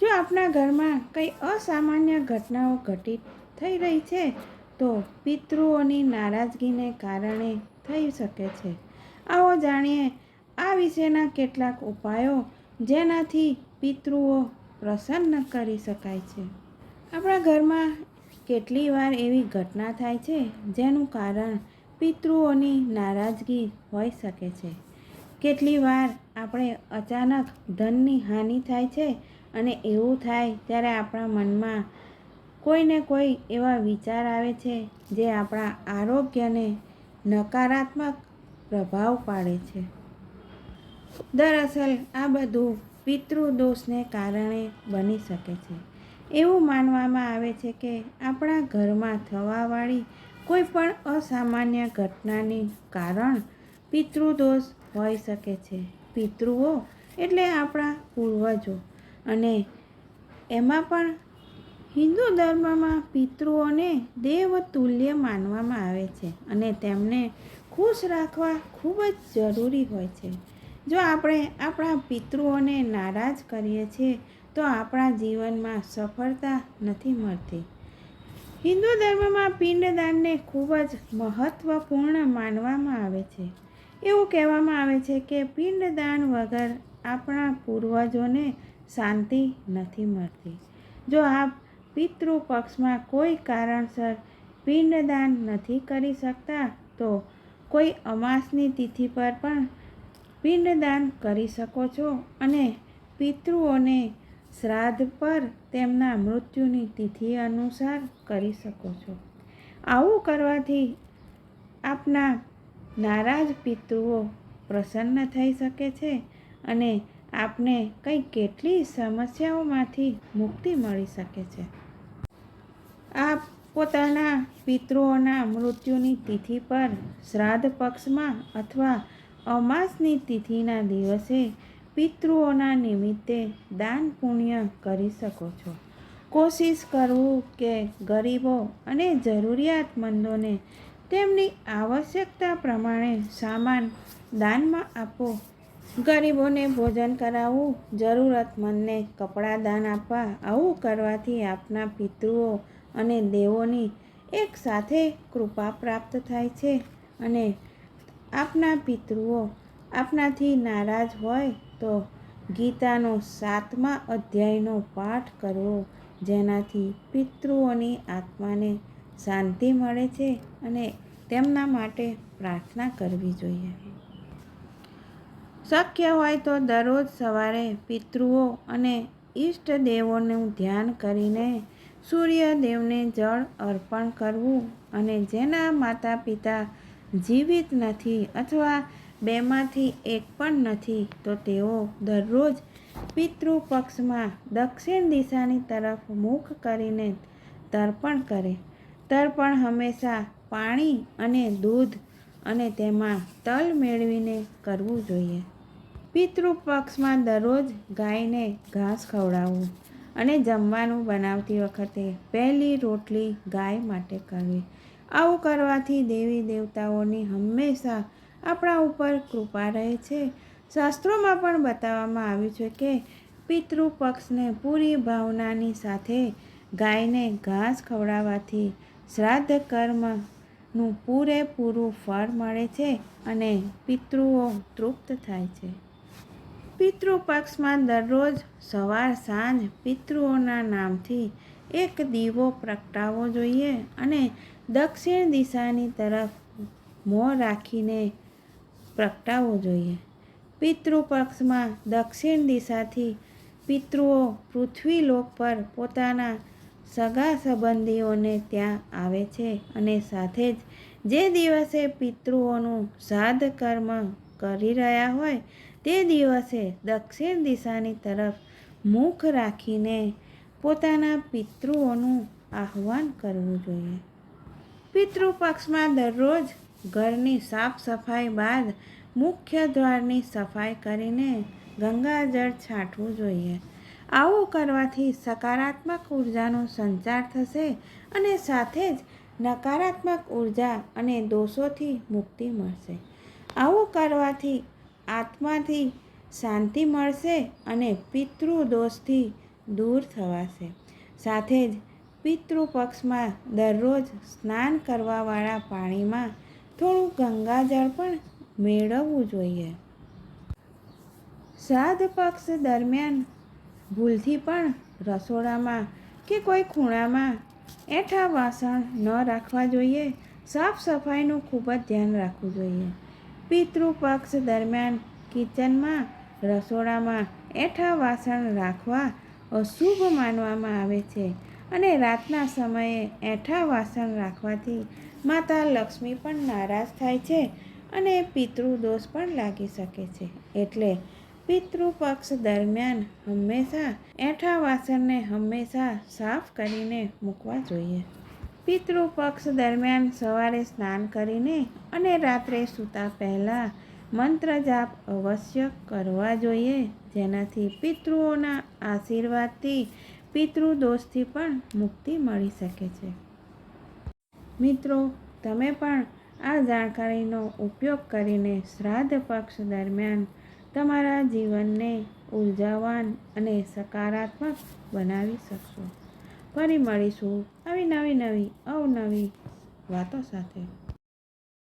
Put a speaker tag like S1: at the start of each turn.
S1: જો આપણા ઘરમાં કંઈ અસામાન્ય ઘટનાઓ ઘટિત થઈ રહી છે, તો પિતૃઓની નારાજગીને કારણે થઈ શકે છે. આવો જાણીએ, આ વિશેના કેટલાક ઉપાયો જેનાથી પિતૃઓ પ્રસન્ન કરી શકાય છે. આપણા ઘરમાં કેટલી વાર એવી ઘટના થાય છે, જેનું કારણ પિતૃઓની નારાજગી હોઈ શકે છે. કેટલી વાર આપણે અચાનક ધનની હાનિ થાય છે અને એવું થાય ત્યારે આપણા મનમાં કોઈને કોઈ એવા વિચાર આવે છે જે આપણા આરોગ્યને નકારાત્મક પ્રભાવ પાડે છે. દરઅસલ આ બધું પિતૃદોષને કારણે બની શકે છે. એવું માનવામાં આવે છે કે આપણા ઘરમાં થવાવાળી કોઈ પણ અસામાન્ય ઘટનાની કારણ પિતૃદોષ હોઈ શકે છે. પિતૃઓ એટલે આપણા પૂર્વજો. અને એમાં પણ હિન્દુ ધર્મમાં પિતૃઓને દેવ તુલ્ય માનવામાં આવે છે અને તેમને ખુશ રાખવા ખૂબ જ જરૂરી હોય છે. જો આપણે આપણા પિતૃઓને નારાજ કરીએ છીએ, તો આપણા જીવનમાં સફળતા નથી મળતી. હિન્દુ ધર્મમાં પિંડદાનને ખૂબ જ મહત્ત્વપૂર્ણ માનવામાં આવે છે. એવું કહેવામાં આવે છે કે પિંડદાન વગર આપણા પૂર્વજોને શાંતિ નથી મળતી. જો આપ પિતૃ પક્ષમાં કોઈ કારણસર પિંડદાન નથી કરી શકતા, તો કોઈ અમાસની તિથિ પર પણ પિંડદાન કરી શકો છો અને પિતૃઓને શ્રાદ્ધ પર તેમના મૃત્યુની તિથિ અનુસાર કરી શકો છો. આવું કરવાથી આપના નારાજ પિતૃઓ પ્રસન્ન થઈ શકે છે અને આપને કંઈ કેટલી સમસ્યાઓમાંથી મુક્તિ મળી શકે છે? આપ પોતાના પિતૃઓના મૃત્યુની તિથિ પર શ્રાદ્ધ પક્ષમાં અથવા અમાસની તિથિના દિવસે પિતૃઓના નિમિત્તે દાન પુણ્ય કરી શકો છો. કોશિશ કરવું કે ગરીબો અને જરૂરિયાતમંદોને તેમની આવશ્યકતા પ્રમાણે સામાન દાનમાં આપો ગરીબોને ભોજન કરાવવું, જરૂરતમંદને કપડાં દાન આપવા, આવું કરવાથી આપના પિતૃઓ અને દેવોની એક સાથે કૃપા પ્રાપ્ત થાય છે અને આપના પિતૃઓ આપનાથી નારાજ હોય તો ગીતાનો સાતમા અધ્યાયનો પાઠ કરવો, જેનાથી પિતૃઓની આત્માને શાંતિ મળે છે અને તેમના માટે પ્રાર્થના કરવી જોઈએ. શક્ય હોય તો દરરોજ સવારે પિતૃઓ અને ઈષ્ટદેવોનું ધ્યાન કરીને સૂર્યદેવને જળ અર્પણ કરવું અને જેના માતા પિતા જીવિત નથી અથવા બેમાંથી એક પણ નથી, તો તેઓ દરરોજ પિતૃ પક્ષમાં દક્ષિણ દિશાની તરફ મુખ કરીને તર્પણ કરે. તર્પણ હંમેશા પાણી અને દૂધ અને તેમાં તલ મેળવીને કરવું જોઈએ. પિતૃ પક્ષમાં દરરોજ ગાયને ઘાસ ખવડાવવું અને જમવાનું બનાવતી વખતે પહેલી રોટલી ગાય માટે કરવી. આવું કરવાથી દેવી દેવતાઓની હંમેશા આપણા ઉપર કૃપા રહે છે. શાસ્ત્રોમાં પણ બતાવવામાં આવ્યું છે કે પિતૃપક્ષને પૂરી ભાવનાની સાથે ગાયને ઘાસ ખવડાવવાથી શ્રાદ્ધ કર્મનું પૂરેપૂરું ફળ મળે છે અને પિતૃઓ તૃપ્ત થાય છે. પિતૃ પક્ષમાં દરરોજ સવાર સાંજ પિતૃઓના નામથી એક દીવો પ્રગટાવવો જોઈએ અને દક્ષિણ દિશાની તરફ મોં રાખીને પ્રગટાવવો જોઈએ. પિતૃ પક્ષમાં દક્ષિણ દિશાથી પિતૃઓ પૃથ્વીલોક પર પોતાના સગા સંબંધીઓને ત્યાં આવે છે અને સાથે જ જે દિવસે પિતૃઓનું શ્રાદ્ધ કર્મ કરી રહ્યા હોય, તે દિવસે દક્ષિણ દિશાની તરફ મુખ રાખીને પોતાના પિતૃઓનું આહવાન કરવું જોઈએ. પિતૃ પક્ષમાં દરરોજ ઘરની સાફ સફાઈ બાદ મુખ્ય દ્વારની સફાઈ કરીને ગંગાજળ છાંટવું જોઈએ. આવું કરવાથી સકારાત્મક ઉર્જાનો સંચાર થશે અને સાથે જ નકારાત્મક ઊર્જા અને દોષોથી મુક્તિ મળશે. આવું કરવાથી આત્માથી શાંતિ મળશે અને પિતૃ દોષથી દૂર થવાશે. સાથે જ પિતૃપક્ષમાં દરરોજ સ્નાન કરવાવાળા પાણીમાં થોડું ગંગાજળ પણ મેળવવું જોઈએ. શ્રાદ્ધ પક્ષ દરમિયાન ભૂલથી પણ રસોડામાં કે કોઈ ખૂણામાં એઠા વાસણ ન રાખવા જોઈએ. સાફ સફાઈનું ખૂબ જ ધ્યાન રાખવું જોઈએ. પિતૃ પક્ષ દરમિયાન કિચનમાં રસોડામાં એઠા વાસણ રાખવા અશુભ માનવામાં આવે છે અને રાતના સમયે એઠા વાસણ રાખવાથી માતા લક્ષ્મી પણ નારાજ થાય છે અને પિતૃદોષ પણ લાગી શકે છે. એટલે પિતૃ પક્ષ દરમિયાન હંમેશા એઠા વાસણને હંમેશા સાફ કરીને મૂકવા જોઈએ. પિતૃ પક્ષ દરમિયાન સવારે સ્નાન કરીને અને રાત્રે સૂતા પહેલાં મંત્ર જાપ અવશ્ય કરવા જોઈએ. જેનાથી પિતૃઓના આશીર્વાદથી પિતૃદોષથી પણ મુક્તિ મળી શકે છે. મિત્રો, તમે પણ આ જાણકારીનો ઉપયોગ કરીને શ્રાદ્ધ પક્ષ દરમિયાન તમારા જીવનને ઉર્જાવાન અને સકારાત્મક બનાવી શકશો. ફરી મળીશું આવી નવી નવી અવનવી વાતો સાથે.